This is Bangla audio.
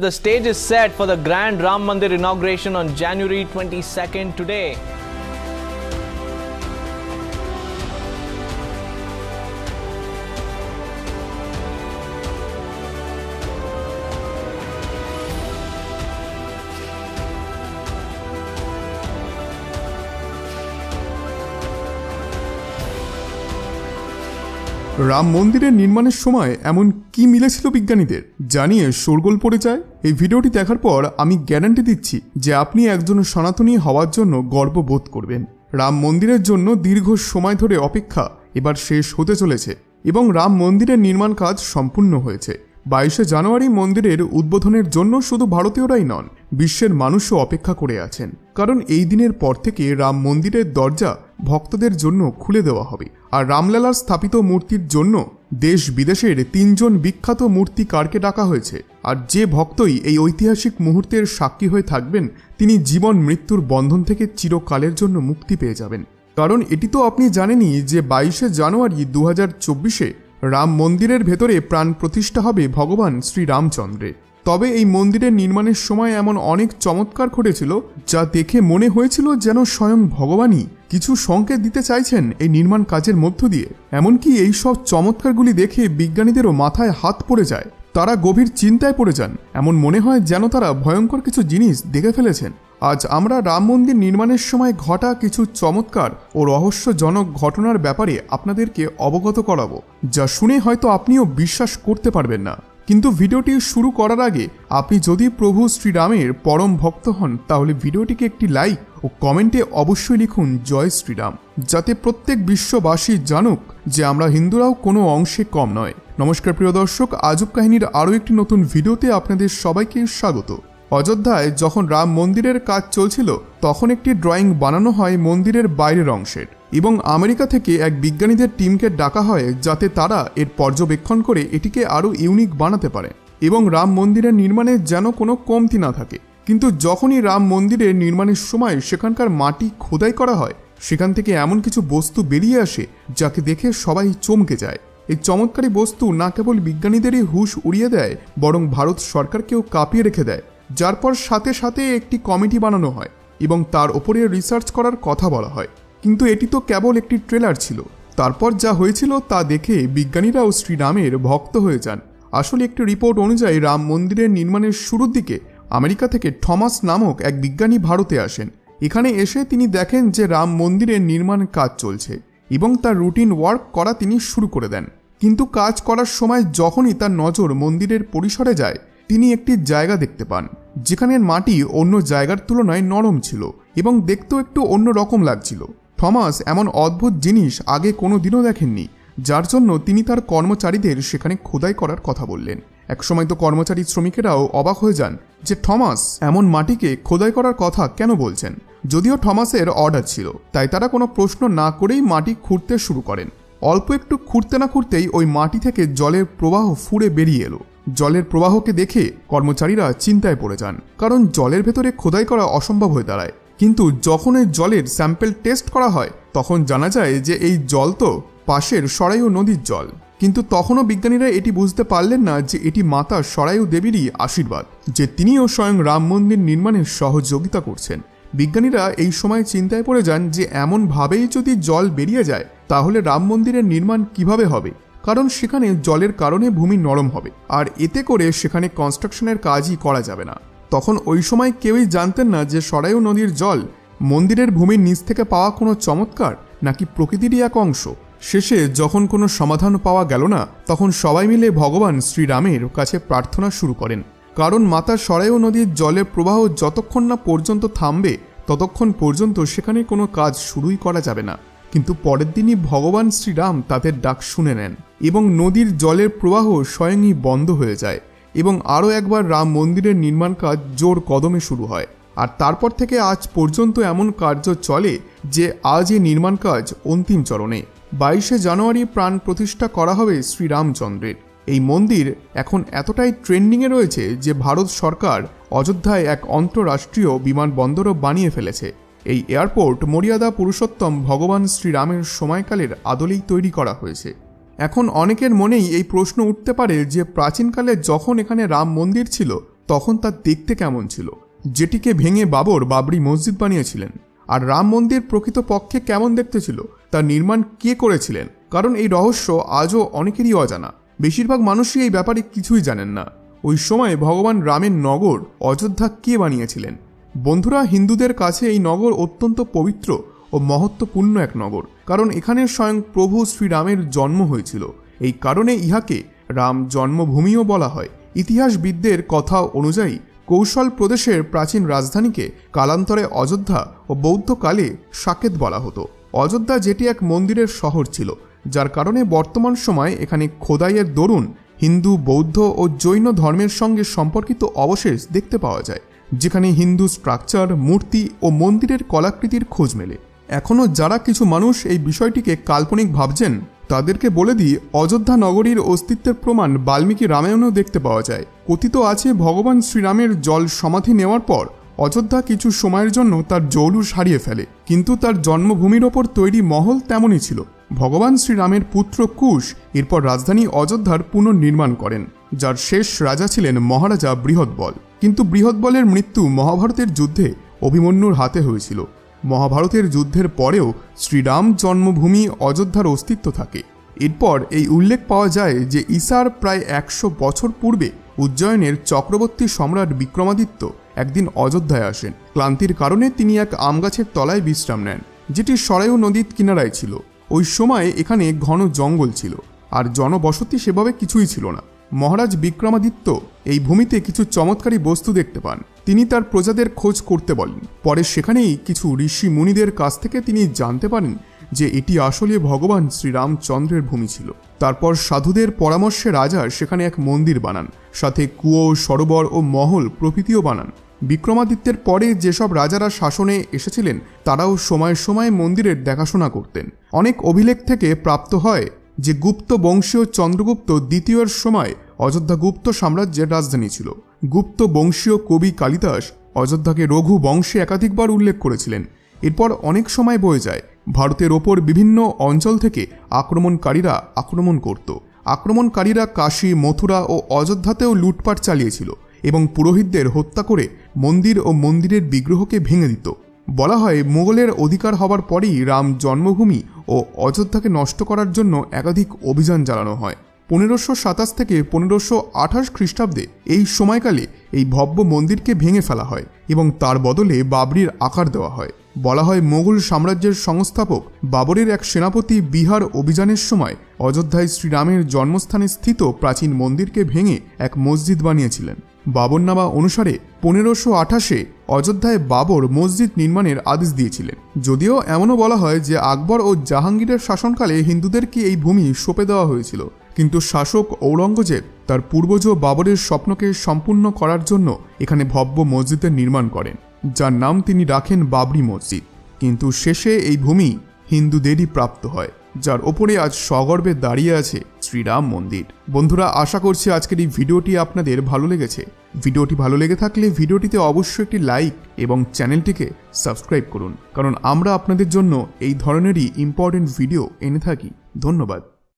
The stage is set for the grand Ram Mandir inauguration on January 22nd today. Ram মন্দিরের নির্মাণের সময় এমন কি মিলেছিল বিজ্ঞানীদের? জানিয়ে শোরগোল পড়ে যায়। এই ভিডিওটি দেখার পর আমি গ্যারান্টি দিচ্ছি যে আপনি একজন সনাতনী হওয়ার জন্য গর্ববোধ করবেন। রাম মন্দিরের জন্য দীর্ঘ সময় ধরে অপেক্ষা এবার শেষ হতে চলেছে এবং রাম মন্দিরের নির্মাণ কাজ সম্পূর্ণ হয়েছে। বাইশে জানুয়ারি মন্দিরের উদ্বোধনের জন্য শুধু ভারতীয়রাই নন, বিশ্বের মানুষও অপেক্ষা করে আছেন। কারণ এই দিনের পর থেকে রাম মন্দিরের দরজা ভক্তদের জন্য খুলে দেওয়া হবে। আর রামলালার স্থাপিত মূর্তির জন্য দেশ বিদেশের তিনজন বিখ্যাত মূর্তিকারকে ডাকা হয়েছে। আর যে ভক্তই এই ঐতিহাসিক মুহূর্তের সাক্ষী হয়ে থাকবেন, তিনি জীবন মৃত্যুর বন্ধন থেকে চিরকালের জন্য মুক্তি পেয়ে যাবেন। কারণ এটি তো আপনি জানেনই যে বাইশে জানুয়ারি দু হাজার চব্বিশে রাম মন্দিরের ভেতরে প্রাণ প্রতিষ্ঠা হবে ভগবান শ্রীরামচন্দ্রের তবে এই মন্দিরের নির্মাণের সময় এমন অনেক চমৎকার ঘটেছিল, যা দেখে মনে হয়েছিল যেন স্বয়ং ভগবানই কিছু সংকেত দিতে চাইছেন এই নির্মাণ কাজের মধ্য দিয়ে। এমনকি এই সব চমৎকারগুলি দেখে বিজ্ঞানীদেরও মাথায় হাত পড়ে যায়। তারা গভীর চিন্তায় পড়ে যান। এমন মনে হয় যেন তারা ভয়ঙ্কর কিছু জিনিস দেখে ফেলেছেন। আজ আমরা রাম মন্দির নির্মাণের সময় ঘটা কিছু চমৎকার ও রহস্যজনক ঘটনার ব্যাপারে আপনাদেরকে অবগত করাবো, যা শুনে হয়তো আপনিও বিশ্বাস করতে পারবেন না। কিন্তু ভিডিওটি শুরু করার আগে আপনি যদি প্রভু শ্রীরামের পরম ভক্ত হন, তাহলে ভিডিওটিকে একটি লাইক ও কমেন্টে অবশ্যই লিখুন, জয় শ্রীরাম। যাতে প্রত্যেক বিশ্ববাসী জানুক যে আমরা হিন্দুরাও কোনো অংশে কম নয়। নমস্কার প্রিয় দর্শক, আজব কাহিনীর আরও একটি নতুন ভিডিওতে আপনাদের সবাইকে স্বাগত। অযোধ্যায় যখন রাম মন্দিরের কাজ চলছিল, তখন একটি ড্রয়িং বানানো হয় মন্দিরের বাইরের অংশের এবং আমেরিকা থেকে এক বিজ্ঞানীদের টিমকে ডাকা হয় যাতে তারা এর পর্যবেক্ষণ করে এটিকে আরও ইউনিক বানাতে পারে এবং রাম মন্দিরের নির্মাণে যেন কোনো কমতি না থাকে। কিন্তু যখনই রাম মন্দিরের নির্মাণের সময় সেখানকার মাটি খোদাই করা হয়, সেখান থেকে এমন কিছু বস্তু বেরিয়ে আসে যাকে দেখে সবাই চমকে যায়। এই চমৎকারী বস্তু না কেবল বিজ্ঞানীদেরই হুশ উড়িয়ে দেয়, বরং ভারত সরকারকেও কাঁপিয়ে রেখে দেয়। যার পর সাথে সাথে একটি কমিটি বানানো হয় এবং তার ওপরে রিসার্চ করার কথা বলা হয়। কিন্তু এটি তো কেবল একটি ট্রেলার ছিল। তারপর যা হয়েছিল তা দেখে বিজ্ঞানীরাও শ্রীরামের ভক্ত হয়ে যান। আসলে একটি রিপোর্ট অনুযায়ী রাম মন্দিরের নির্মাণের শুরুর দিকে আমেরিকা থেকে থমাস নামক এক বিজ্ঞানী ভারতে আসেন। এখানে এসে তিনি দেখেন যে রাম মন্দিরের নির্মাণ কাজ চলছে এবং তার রুটিন ওয়ার্ক করা তিনি শুরু করে দেন। কিন্তু কাজ করার সময় যখনই তার নজর মন্দিরের পরিসরে যায়, তিনি একটি জায়গা দেখতে পান যেখানের মাটি অন্য জায়গার তুলনায় নরম ছিল এবং দেখতেও একটু অন্য রকম লাগছিল। থমাস এমন অদ্ভুত জিনিস আগে কোনো দিনও দেখেননি, যার জন্য তিনি তার কর্মচারীদের সেখানে খোদাই করার কথা বললেন। একসময় তো কর্মচারী শ্রমিকেরাও অবাক হয়ে যান যে থমাস এমন মাটিকে খোদাই করার কথা কেন বলছেন? যদিও থমাসের অর্ডার ছিল, তাই তারা কোনো প্রশ্ন না করেই মাটি খুঁড়তে শুরু করেন। অল্প একটু খুঁড়তে না খুঁড়তেই ওই মাটি থেকে জলের প্রবাহ ফুড়ে বেরিয়ে এলো। জলের প্রবাহকে দেখে কর্মচারীরা চিন্তায় পড়ে যান, কারণ জলের ভেতরে খোদাই করা অসম্ভব হয়ে দাঁড়ায়। কিন্তু যখন এই জলের স্যাম্পেল টেস্ট করা হয়, তখন জানা যায় যে এই জল তো পাশের সরাইও নদীর জল। কিন্তু তখনও বিজ্ঞানীরা এটি বুঝতে পারলেন না যে এটি মাতা সরায়ু দেবীরই আশীর্বাদ, যে তিনিও স্বয়ং রাম মন্দির নির্মাণের সহযোগিতা করছেন। বিজ্ঞানীরা এই সময় চিন্তায় পড়ে যান যে এমনভাবেই যদি জল বেরিয়ে যায়, তাহলে রাম মন্দিরের নির্মাণ কীভাবে হবে? কারণ সেখানে জলের কারণে ভূমি নরম হবে, আর এতে করে সেখানে কনস্ট্রাকশনের কাজই করা যাবে না। তখন ওই সময় কেউই জানতেন না যে সরায়ু নদীর জল মন্দিরের ভূমির নিচ থেকে পাওয়া কোনো চমৎকার নাকি প্রকৃতিরই এক অংশ। শেষে যখন কোনো সমাধান পাওয়া গেল না, তখন সবাই মিলে ভগবান শ্রীরামের কাছে প্রার্থনা শুরু করেন। কারণ মাতা সরায়ু নদীর জলের প্রবাহ যতক্ষণ না পর্যন্ত থামবে, ততক্ষণ পর্যন্ত সেখানে কোনো কাজ শুরুই করা যাবে না। কিন্তু পরের দিনই ভগবান শ্রীরাম তাদের ডাক শুনে নেন এবং নদীর জলের প্রবাহ স্বয়ংই বন্ধ হয়ে যায় এবং আরও একবার রাম মন্দিরের নির্মাণ কাজ জোর কদমে শুরু হয়। আর তারপর থেকে আজ পর্যন্ত এমন কার্য চলে যে আজ এই নির্মাণ কাজ অন্তিম চরণে। বাইশে জানুয়ারি প্রাণ প্রতিষ্ঠা করা হবে শ্রীরামচন্দ্রের। এই মন্দির এখন এতটাই ট্রেন্ডিংয়ে রয়েছে যে ভারত সরকার অযোধ্যায় এক অন্তরাষ্ট্রীয় বিমানবন্দরও বানিয়ে ফেলেছে। এই এয়ারপোর্ট মর্যাদা পুরুষোত্তম ভগবান শ্রীরামের সময়কালের আদলেই তৈরি করা হয়েছে। এখন অনেকের মনেই এই প্রশ্ন উঠতে পারে যে প্রাচীনকালে যখন এখানে রাম মন্দির ছিল, তখন তা দেখতে কেমন ছিল? যেটিকে ভেঙে বাবর বাবরি মসজিদ বানিয়েছিলেন। আর রাম মন্দির প্রকৃত পক্ষে কেমন দেখতে ছিল? তার নির্মাণ কে করেছিলেন? কারণ এই রহস্য আজও অনেকেরই অজানা। বেশিরভাগ মানুষই এই ব্যাপারে কিছুই জানেন না। ওই সময় ভগবান রামের নগর অযোধ্যা কে বানিয়েছিলেন? বন্ধুরা, হিন্দুদের কাছে এই নগর অত্যন্ত পবিত্র ও মহত্বপূর্ণ এক নগর। কারণ এখানে স্বয়ং প্রভু শ্রীরামের জন্ম হয়েছিল। এই কারণে ইহাকে রাম জন্মভূমিও বলা হয়। ইতিহাসবিদদের কথা অনুযায়ী, কৌশল প্রদেশের প্রাচীন রাজধানীকে কালান্তরে অযোধ্যা ও বৌদ্ধকালে সাকেত বলা হতো। অযোধ্যা যেটি এক মন্দিরের শহর ছিল, যার কারণে বর্তমান সময়ে এখানে খোদাইয়ের দরুন হিন্দু, বৌদ্ধ ও জৈন ধর্মের সঙ্গে সম্পর্কিত অবশেষ দেখতে পাওয়া যায়, যেখানে হিন্দু স্ট্রাকচার, মূর্তি ও মন্দিরের কলাকৃতির খোঁজ মেলে। এখনও যারা কিছু মানুষ এই বিষয়টিকে কাল্পনিক ভাবছেন, তাদেরকে বলে দিই, অযোধ্যা নগরীর অস্তিত্বের প্রমাণ বাল্মীকি রামায়ণেও দেখতে পাওয়া যায়। কথিত আছে, ভগবান শ্রীরামের জল সমাধি নেওয়ার পর অযোধ্যা কিছু সময়ের জন্য তার জৌলুস হারিয়ে ফেলে, কিন্তু তার জন্মভূমির ওপর তৈরি মহল তেমনই ছিল। ভগবান শ্রীরামের পুত্র কুশ এরপর রাজধানী অযোধ্যার পুনর্নির্মাণ করেন, যার শেষ রাজা ছিলেন মহারাজা বৃহৎবল। কিন্তু বৃহৎবলের মৃত্যু মহাভারতের যুদ্ধে অভিমন্যুর হাতে হয়েছিল। মহাভারতের যুদ্ধের পরেও শ্রীরাম জন্মভূমি অযোধ্যার অস্তিত্ব থাকে। এরপর এই উল্লেখ পাওয়া যায় যে ঈসার প্রায় একশো বছর পূর্বে উজ্জয়নের চক্রবর্তী সম্রাট বিক্রমাদিত্য একদিন অযোধ্যায় আসেন। ক্লান্তির কারণে তিনি এক আম গাছের তলায় বিশ্রাম নেন, যেটি সরায়ু নদীর কিনারায় ছিল। ওই সময় এখানে ঘন জঙ্গল ছিল, আর জনবসতি সেভাবে কিছুই ছিল না। মহারাজ বিক্রমাদিত্য এই ভূমিতে কিছু চমৎকারী বস্তু দেখতে পান। তিনি তার প্রজাদের খোঁজ করতে বলেন। পরে সেখানেই কিছু ঋষি মুনিদের কাছ থেকে তিনি জানতে পারেন যে এটি আসলে ভগবান শ্রীরামচন্দ্রের ভূমি ছিল। তারপর সাধুদের পরামর্শে রাজা সেখানে এক মন্দির বানান। সাথে কুয়ো, সরোবর ও মহল প্রভৃতিও বানান। বিক্রমাদিত্যের পরে যেসব রাজারা শাসনে এসেছিলেন, তারাও সময় সময় মন্দিরের দেখাশোনা করতেন। অনেক অভিলেখ থেকে প্রাপ্ত হয় যে গুপ্ত বংশীয় চন্দ্রগুপ্ত দ্বিতীয়র সময় অযোধ্যা গুপ্ত সাম্রাজ্যের রাজধানী ছিল। গুপ্ত বংশীয় কবি কালিদাস অযোধ্যাকে রঘু বংশে একাধিকবার উল্লেখ করেছিলেন। এরপর অনেক সময় বয়ে যায়। ভারতের ওপর বিভিন্ন অঞ্চল থেকে আক্রমণকারীরা আক্রমণ করত। আক্রমণকারীরা কাশী, মথুরা ও অযোধ্যাতেও লুটপাট চালিয়েছিল এবং পুরোহিতদের হত্যা করে মন্দির ও মন্দিরের বিগ্রহকে ভেঙে দিত। বলা হয়, মোগলের অধিকার হবার পরেই রাম জন্মভূমি ও অযোধ্যাকে নষ্ট করার জন্য একাধিক অভিযান চালানো হয়। পনেরোশো সাতাশ থেকে পনেরোশো আঠাশ খ্রিস্টাব্দে এই সময়কালে এই ভব্য মন্দিরকে ভেঙে ফেলা হয় এবং তার বদলে বাবরির আকার দেওয়া হয়। বলা হয় মোগল সাম্রাজ্যের সংস্থাপক বাবরের এক সেনাপতি বিহার অভিযানের সময় অযোধ্যায় শ্রীরামের জন্মস্থানে স্থিত প্রাচীন মন্দিরকে ভেঙে এক মসজিদ বানিয়েছিলেন। বাবরনামা অনুসারে পনেরোশো আঠাশে অযোধ্যায় বাবর মসজিদ নির্মাণের আদেশ দিয়েছিলেন। যদিও এমনও বলা হয় যে আকবর ও জাহাঙ্গীরের শাসনকালে হিন্দুদেরকে এই ভূমি সঁপে দেওয়া হয়েছিল। কিন্তু শাসক ঔরঙ্গজেব তার পূর্বজ বাবরের স্বপ্নকে সম্পূর্ণ করার জন্য এখানে ভব্য মসজিদের নির্মাণ করেন। যার নাম তিনি রাখেন বাবরি মসজিদ। কিন্তু শেষে এই ভূমি হিন্দুদেরই প্রাপ্ত হয়, যার ওপরে আজ সগর্বে দাঁড়িয়ে আছে শ্রীরাম মন্দির। বন্ধুরা, আশা করছি আজকের এই ভিডিওটি আপনাদের ভালো লেগেছে। ভিডিওটি ভালো লেগে থাকলে ভিডিওটিতে অবশ্যই একটি লাইক এবং চ্যানেলটিকে সাবস্ক্রাইব করুন, কারণ আমরা আপনাদের জন্য এই ধরনেরই ইম্পর্টেন্ট ভিডিও এনে থাকি। ধন্যবাদ।